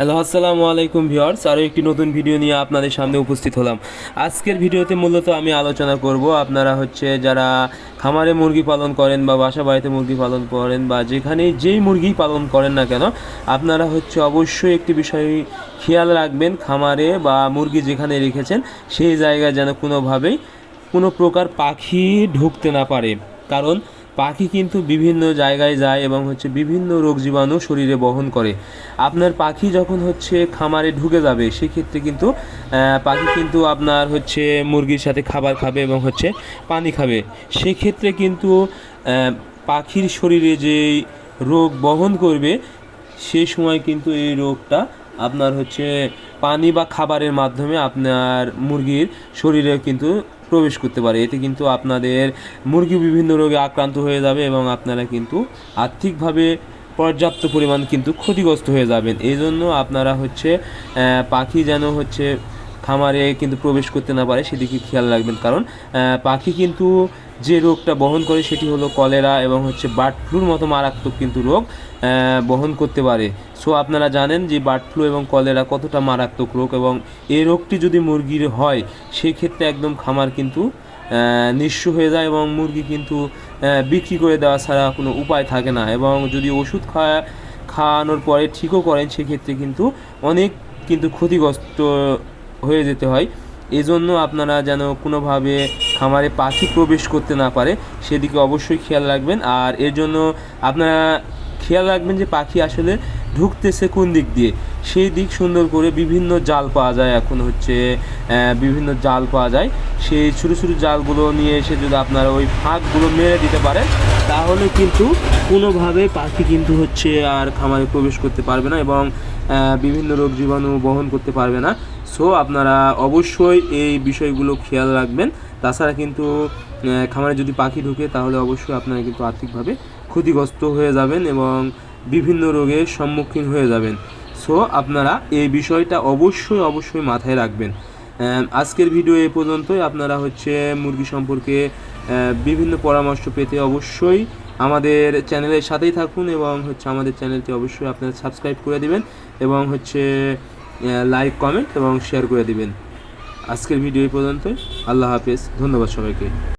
Hello, আসসালামু আলাইকুম viewers. আরও একটি নতুন ভিডিও নিয়ে আপনাদের সামনে উপস্থিত হলাম। আজকের ভিডিওতে মূলত আমি আলোচনা করব আপনারা হচ্ছে যারা খামারে মুরগি পালন করেন বা বাসা বাড়িতে মুরগি পালন করেন বা যেখানে যেই মুরগি পালন করেন না কেন, আপনারা হচ্ছে অবশ্যই একটি বিষয় খেয়াল রাখবেন, খামারে বা মুরগি যেখানে রেখেছেন, সেই জায়গায় যেন কোনোভাবেই কোনো প্রকার পাখি ঢুকতে না পারে। কারণ পাখি কিন্তু বিভিন্ন জায়গায় যায় এবং হচ্ছে বিভিন্ন রোগ জীবাণু শরীরে বহন করে। আপনার পাখি যখন হচ্ছে খামারে ঢুকে যাবে, সেক্ষেত্রে কিন্তু পাখি কিন্তু আপনার হচ্ছে মুরগির সাথে খাবার খাবে এবং হচ্ছে পানি খাবে। সেক্ষেত্রে কিন্তু পাখির শরীরে যে রোগ বহন করবে সেই সময় কিন্তু এই রোগটা আপনার হচ্ছে পানি বা খাবারের মাধ্যমে আপনার মুরগির শরীরে কিন্তু প্রবেশ করতে পারে। এতে কিন্তু আপনাদের মুরগি বিভিন্ন রোগে আক্রান্ত হয়ে যাবে এবং আপনারা কিন্তু আর্থিকভাবে পর্যাপ্ত পরিমাণ কিন্তু ক্ষতিগ্রস্ত হয়ে যাবেন। এই জন্য আপনারা হচ্ছে পাখি যেন হচ্ছে খামারে কিন্তু প্রবেশ করতে না পারে, সেদিকে খেয়াল রাখবেন। কারণ পাখি কিন্তু যে রোগটা বহন করে সেটি হলো কলেরা এবং হচ্ছে বার্ড ফ্লুর মতো মারাত্মক কিন্তু রোগ বহন করতে পারে। সো, আপনারা জানেন যে বার্ড ফ্লু এবং কলেরা কতটা মারাত্মক রোগ এবং এই রোগটি যদি মুরগির হয়, সেক্ষেত্রে একদম খামার কিন্তু নিঃস্ব হয়ে যায় এবং মুরগি কিন্তু বিক্রি করে দেওয়া ছাড়া কোনো উপায় থাকে না এবং যদি ওষুধ খাওয়া খাওয়ানোর পরে ঠিকও করেন, সেক্ষেত্রে কিন্তু অনেক কিন্তু ক্ষতিগ্রস্ত হয়ে যেতে হয়। এজন্য আপনারা যেন কোনোভাবে খামারে পাখি প্রবেশ করতে না পারে, সেদিকে অবশ্যই খেয়াল রাখবেন। আর এর জন্য আপনারা খেয়াল রাখবেন যে পাখি আসলে ঢুকতেছে কোন দিক দিয়ে? সেই দিক সুন্দর করে বিভিন্ন জাল পাওয়া যায়। এখন হচ্ছে বিভিন্ন জাল পাওয়া যায়। সেই ছোটো ছোটো জালগুলো নিয়ে এসে যদি আপনারা ওই ফাঁকগুলো মেরে দিতে পারেন, তাহলে কিন্তু কোনোভাবে পাখি কিন্তু হচ্ছে আর খামারে প্রবেশ করতে পারবে না এবং বিভিন্ন রোগ জীবাণু বহন করতে পারবে না। সো আপনারা অবশ্যই এই বিষয়গুলো খেয়াল রাখবেন। তাছাড়া কিন্তু খামারে যদি পাখি ঢুকে, তাহলে অবশ্যই আপনারা কিন্তু আর্থিকভাবে ক্ষতিগ্রস্ত হয়ে যাবেন এবং বিভিন্ন রোগের সম্মুখীন হয়ে যাবেন। সো আপনারা এই বিষয়টা অবশ্যই অবশ্যই মাথায় রাখবেন। আজকের ভিডিও এ পর্যন্তই। আপনারা হচ্ছে মুরগি সম্পর্কে বিভিন্ন পরামর্শ পেতে অবশ্যই আমাদের চ্যানেলের সাথেই থাকুন এবং হচ্ছে আমাদের চ্যানেলটি অবশ্যই আপনারা সাবস্ক্রাইব করে দিবেন এবং হচ্ছে লাইক কমেন্ট এবং শেয়ার করে দিবেন। আজকের ভিডিও এই পর্যন্ত আল্লাহ হাফেজ। ধন্যবাদ সবাইকে।